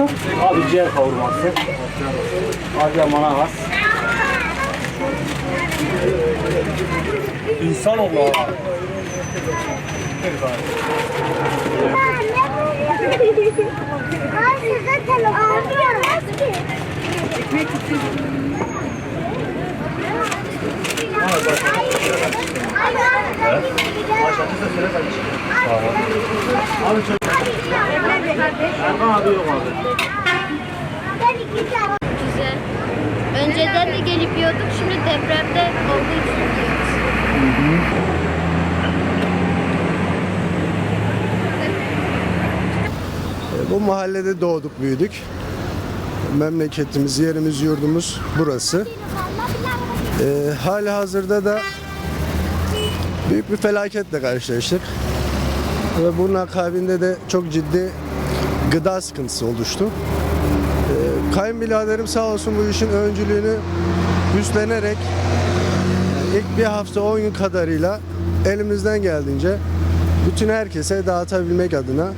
kavurması? Abi ciğer kavurması. Adıyaman'a has. İnsan olma. Ay zaten ağlıyorum. Abi çok. Abi yok abi. Güzel. Önceden de gelip yiyorduk. Şimdi depremde olduğu için yiyoruz. E, Bu mahallede doğduk, büyüdük. Memleketimiz, yerimiz, yurdumuz burası. E, hali hazırda da büyük bir felaketle karşılaştık. Ve bunun akabinde de çok ciddi gıda sıkıntısı oluştu. E, kayınbiraderim sağ olsun bu işin öncülüğünü üstlenerek yani ilk bir hafta 10 gün kadarıyla elimizden geldiğince bütün herkese dağıtabilmek adına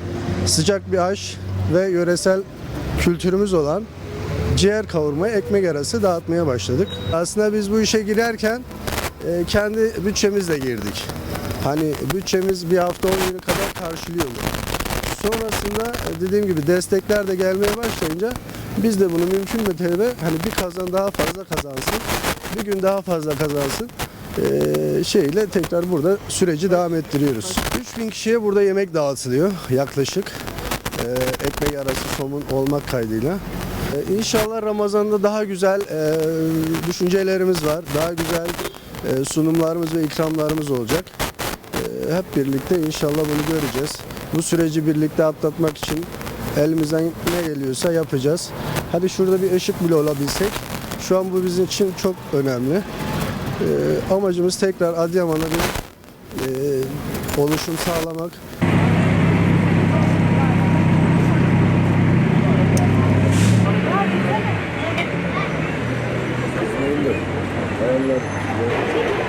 sıcak bir aş ve yöresel kültürümüz olan ciğer kavurma, ekmek arası dağıtmaya başladık. Aslında biz bu işe girerken e, kendi bütçemizle girdik. Hani bütçemiz bir hafta 10 günü kadar karşılıyordu. Sonrasında e, dediğim gibi destekler de gelmeye başlayınca biz de bunu mümkün mertebe hani bir kazan daha fazla kazansın, bir gün daha fazla kazansın e, şeyle tekrar burada süreci devam ettiriyoruz. 3000 kişiye burada yemek dağıtılıyor yaklaşık. E, ekmek arası somun olmak kaydıyla. E, İnşallah Ramazan'da daha güzel e, düşüncelerimiz var. Daha güzel e, sunumlarımız ve ikramlarımız olacak. E, hep birlikte inşallah bunu göreceğiz. Bu süreci birlikte atlatmak için elimizden ne geliyorsa yapacağız. Hadi şurada bir ışık bile olabilsek şu an bu bizim için çok önemli. E, amacımız tekrar Adıyaman'a bir e, oluşum sağlamak. Hayırlı. Hayırlı.